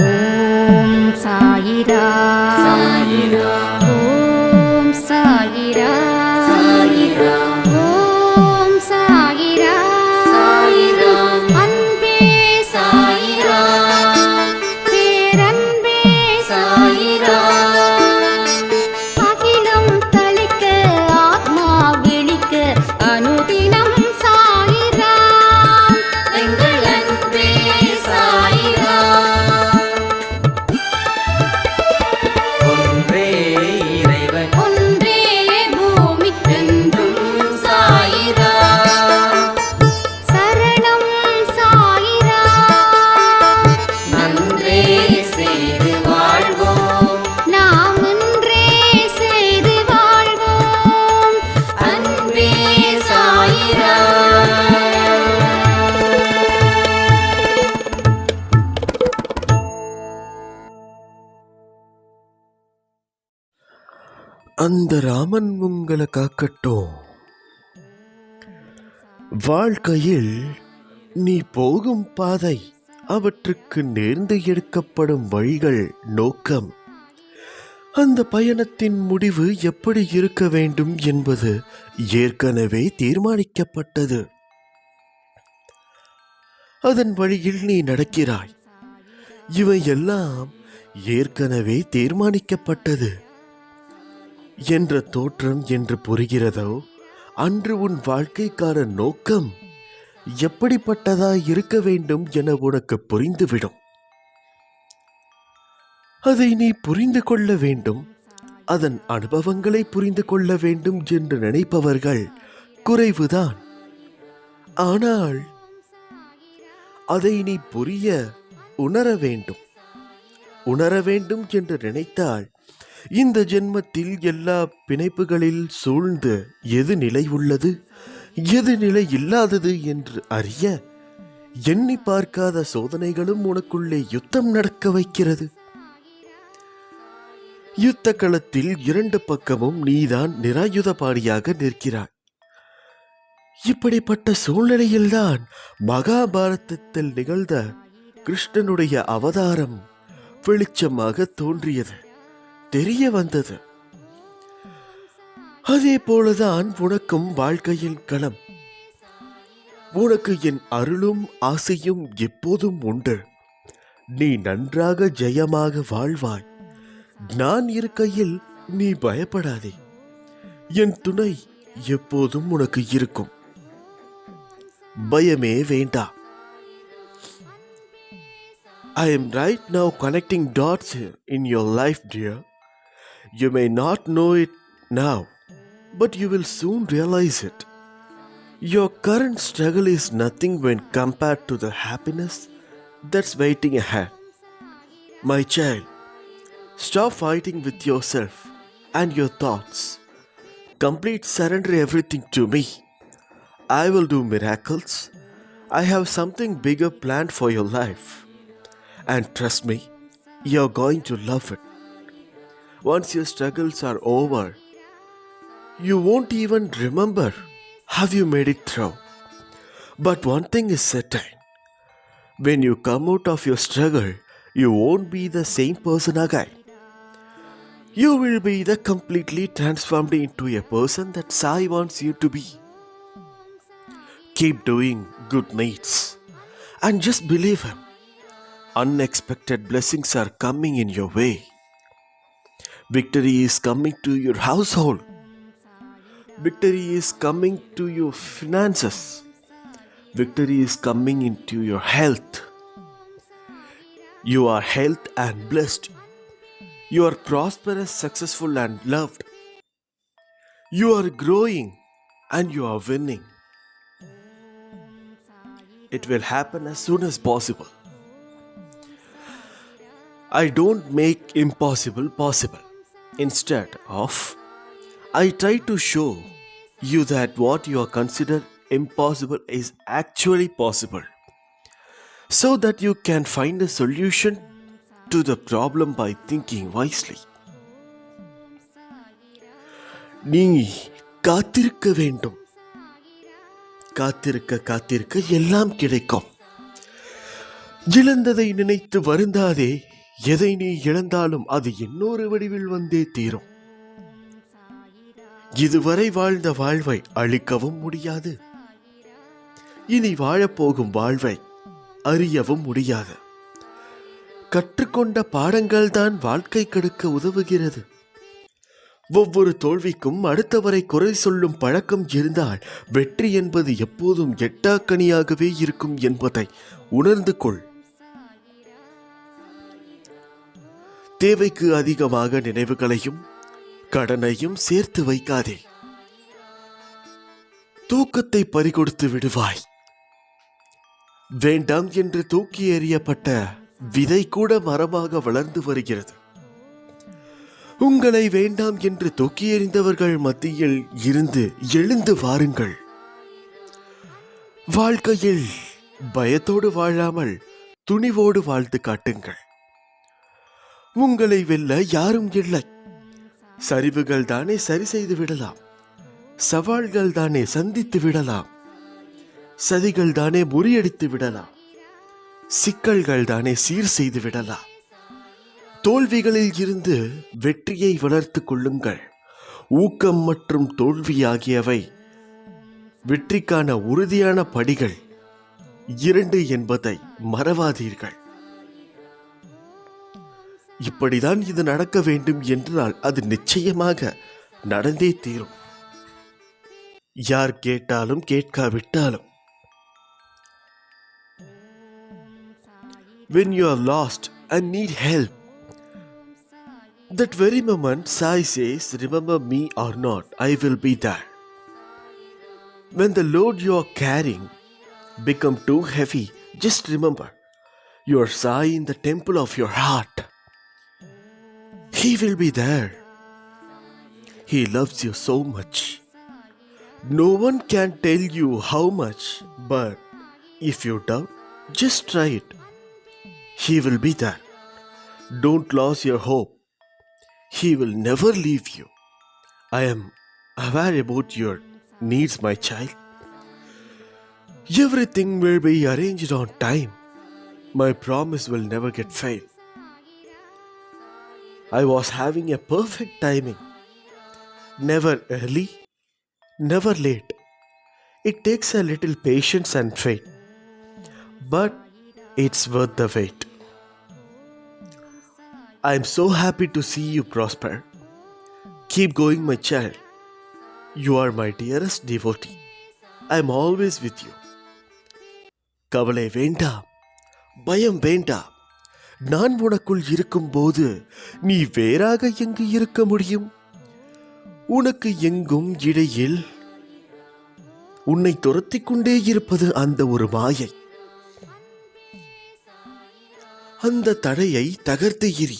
옴 사이다. 사이다. அந்த ராமன் உங்களை காக்கட்டும். வாழ்க்கையில் நீ போகும் பாதை அவற்றுக்கு நேர்ந்து எடுக்கப்படும் வழிகள் நோக்கம். அந்த பயணத்தின் முடிவு எப்படி இருக்க வேண்டும் என்பது ஏற்கனவே தீர்மானிக்கப்பட்டது. அதன் வழியில் நீ நடக்கிறாய். இவையெல்லாம் ஏற்கனவே தீர்மானிக்கப்பட்டது. என்ற தோற்றம் என்று புரிகிறதோ? அன்று உன் வாழ்க்கைக்கான நோக்கம் எப்படிப்பட்டதாய் இருக்க வேண்டும் என உனக்கு புரிந்துவிடும். அதை நீ புரிந்து கொள்ள வேண்டும். அதன் அனுபவங்களை புரிந்து கொள்ள வேண்டும் என்று நினைப்பவர்கள் குறைவுதான். ஆனால் அதை நீ புரிய உணர வேண்டும். உணர வேண்டும் என்று நினைத்தால் இந்த ஜென்மத்தில் எல்லா பிணைப்புகளில் சூழ்ந்து எது நிலை உள்ளது? எது நிலை இல்லாதது என்று அறிய எண்ணி பார்க்காத சோதனைகளும் உனக்குள்ளே யுத்தம் நடக்க வைக்கிறது. யுத்த களத்தில் இரண்டு பக்கமும் நீதான் நிராயுதபாணியாக நிற்கிறாய். இப்படிப்பட்ட சூழ்நிலையில்தான் மகாபாரதத்தில் நிகழ்ந்த கிருஷ்ணனுடைய அவதாரம் வெளிச்சமாக தோன்றியது. தெரிய வந்தது. அதே போலதான் உனக்கும் வாழ்க்கையின் களம். உனக்கு என் அருளும் ஆசையும் எப்போதும் உண்டு. நீ நன்றாக ஜெயமாக வாழ்வாய். நான் இருக்கையில் நீ பயப்படாதே. என் துணை எப்போதும் உனக்கு இருக்கும். பயமே வேண்டாம் I am right now connecting dots in your life dear You may not know it now, but you will soon realize it. Your current struggle is nothing when compared to the happiness that's waiting ahead. My child, stop fighting with yourself and your thoughts. Complete surrender everything to me. I will do miracles. I have something bigger planned for your life. And trust me, you're going to love it. Once your struggles are over, you won't even remember how you made it through. But one thing is certain when you come out of your struggle, you won't be the same person again. You will be the completely transformed into a person that Sai wants you to be. Keep doing good deeds and just believe him. Unexpected blessings are coming in your way. Victory is coming to your household. Victory is coming to your finances. Victory is coming into your health. You are health and blessed. You are prosperous, successful, and loved. You are growing and you are winning. It will happen as soon as possible. I don't make impossible possible. Instead of, I try to show you that what you are considered impossible is actually possible. So that you can find a solution to the problem by thinking wisely. நீ காத்திருக்க வேண்டும் காத்திருக்க காத்திருக்க எல்லாம் கிடைக்கும் இழந்ததை நினைத்து வருந்தாதே எதை நீ இழந்தாலும் அது இன்னொரு வடிவில் வந்தே தீரும். இதுவரை வாழ்ந்த வாழ்வை அழிக்கவும் முடியாது. இனி வாழப்போகும் வாழ்வை அறியவும் முடியாது. கற்றுக்கொண்ட பாடங்கள் தான் வாழ்க்கை கெடுக்க உதவுகிறது. ஒவ்வொரு தோல்விக்கும் அடுத்தவரை குறை சொல்லும் பழக்கம் இருந்தால் வெற்றி என்பது எப்போதும் எட்டாக்கனியாகவே இருக்கும் என்பதை உணர்ந்து கொள். தேவைக்கு அதிகமாக நினைவுகளையும் கடனையும் சேர்த்து வைக்காதே. தூக்கத்தை பறிகொடுத்து விடுவாய். வேண்டாம் என்று தூக்கி எறியப்பட்ட விதை கூட மரமாக வளர்ந்து வருகிறது. உங்களை வேண்டாம் என்று தூக்கி எறிந்தவர்கள் மத்தியில் இருந்து எழுந்து வாருங்கள். வாழ்க்கையில் பயத்தோடு வாழாமல் துணிவோடு வாழ்த்து காட்டுங்கள். உங்களை வெல்ல யாரும் இல்லை. சரிவுகள் தானே சரி செய்து விடலாம். சவால்கள் தானே சந்தித்து விடலாம். சதிகள் தானே முறியடித்து விடலாம். சிக்கல்கள் தானே சீர் செய்து விடலாம். தோல்விகளில் இருந்து வெற்றியை வளர்த்து கொள்ளுங்கள். ஊக்கம் மற்றும் தோல்வி ஆகியவை வெற்றிக்கான உறுதியான படிகள். இரண்டு என்பதை மறவாதீர்கள். இப்படிதான் இது நடக்க வேண்டும் என்றால் அது நிச்சயமாக நடந்தே தீரும் யார் கேட்டாலும் கேட்காவிட்டாலும் when you are lost and need help that very moment sai says remember me or not i will be there when the load you are carrying become too heavy just remember you are sai in the temple of your heart he will be there. He loves you so much. No one can tell you how much but if you doubt just try it. He will be there. Don't lose your hope. He will never leave you. I am aware about your needs my child. Everything will be arranged on time. My promise will never get failed I was having a perfect timing. Never early, never late. It takes a little patience and faith, but it's worth the wait. I am so happy to see you prosper. Keep going, my child. You are my dearest devotee. I am always with you. Kavale వేంట bayam వేంట நான் உனக்குள் இருக்கும்போது நீ வேறாக எங்கு இருக்க முடியும்? உனக்கு எங்கும் இடையில் உன்னை துரத்திக் கொண்டே இருப்பது அந்த ஒரு மாயை. அந்த தடையை தகர்த்து எறி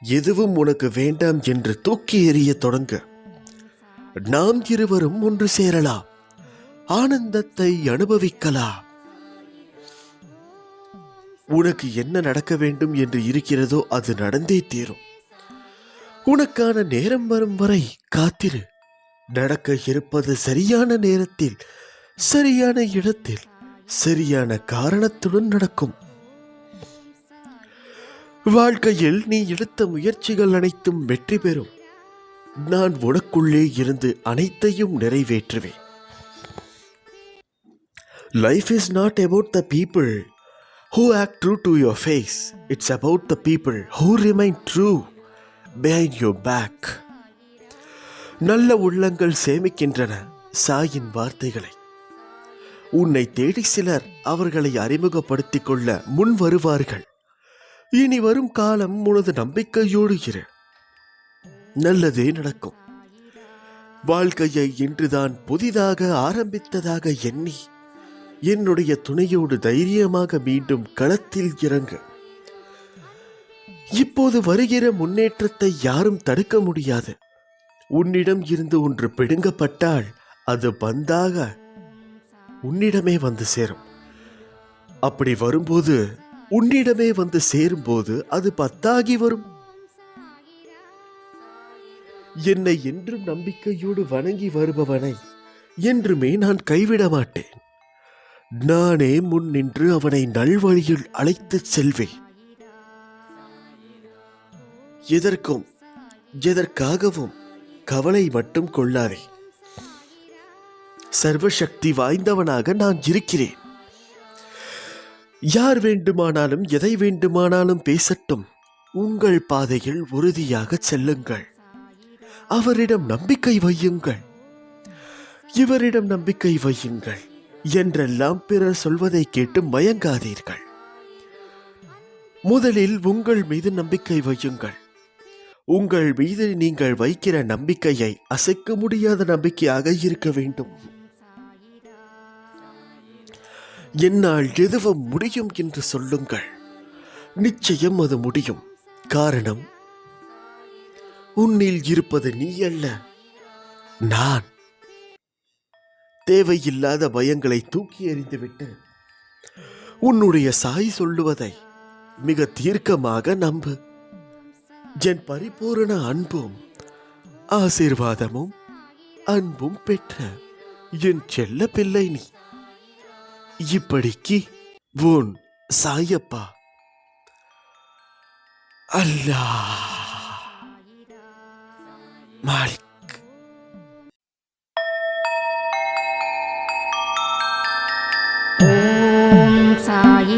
எதுவும் உனக்கு வேண்டாம் என்று தூக்கி எறிய தொடங்க. நாம் இருவரும் ஒன்று சேரலாம். ஆனந்தத்தை அனுபவிக்கலாம். உனக்கு என்ன நடக்க வேண்டும் என்று இருக்கிறதோ அது நடந்தே தீரும். உனக்கான நேரம் வரும் வரை காத்திரு. நடக்க இருப்பது சரியான நேரத்தில் சரியான இடத்தில் சரியான காரணத்துடன் நடக்கும். வாழ்க்கையில் நீ எடுத்த முயற்சிகள் அனைத்தும் வெற்றி பெறும். நான் உனக்குள்ளே இருந்து அனைத்தையும் நிறைவேற்றுவேன். Life is not about the people who act true to your face it's about the people who remain true behind your back நல்ல உள்ளங்கள் சேமிக்கின்றன சாயின் வார்த்தைகளை. உன்னை தேடி சிலர் அவர்களை அறிமுகப்படுத்திக் கொள்ள முன் வருவார்கள். இனி வரும் காலம் உனது நம்பிக்கையோடு இரு. நல்லதே நடக்கும். வாழ்க்கையை இன்றுதான் புதிதாக ஆரம்பித்ததாக எண்ணி என்னுடைய துணையோடு தைரியமாக மீண்டும் களத்தில் இறங்கு. இப்போது வருகிற முன்னேற்றத்தை யாரும் தடுக்க முடியாது. உன்னிடம் இருந்து ஒன்று பிடுங்கப்பட்டால் அது பந்தாக உன்னிடமே வந்து சேரும். அப்படி வரும்போது உன்னிடமே வந்து சேரும்போது அது பத்தாகி வரும். என்னை என்றும் நம்பிக்கையோடு வணங்கி வருபவனை என்றுமே நான் கைவிட மாட்டேன் நானே முன் நின்று அவனை நல்வழியில் அழைத்துச் செல்வேன். எதற்கும் எதற்காகவும் கவலை மட்டும் கொள்ளாதே. சர்வசக்தி வாய்ந்தவனாக நான் இருக்கிறேன். யார் வேண்டுமானாலும் எதை வேண்டுமானாலும் பேசட்டும். உங்கள் பாதையில் உறுதியாக செல்லுங்கள். அவரிடம் நம்பிக்கை வையுங்கள். இவரிடம் நம்பிக்கை வையுங்கள். என்றெல்லாம் பிறர் சொல்வதை கேட்டு மயங்காதீர்கள். முதலில் உங்கள் மீது நம்பிக்கை வையுங்கள். உங்கள் மீது நீங்கள் வைக்கிற நம்பிக்கையை அசைக்க முடியாத நம்பிக்கையாக இருக்க வேண்டும். என்னால் எதுவும் முடியும் என்று சொல்லுங்கள். நிச்சயம் அது முடியும். காரணம் உன்னில் இருப்பது நீ அல்ல நான் தேவையில்லாத பயங்களை தூக்கி எறிந்துவிட்டு உன்னுடைய சாய் சொல்லுவதை மிக தீர்க்கமாக நம்பு. என் பரிபூரண அன்பும் ஆசீர்வாதமும் அன்பும் பெற்ற என் செல்ல பிள்ளை நீ. இப்படிக்கு உன் சாயப்பா. அல்லா மாலிக்.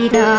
ीरा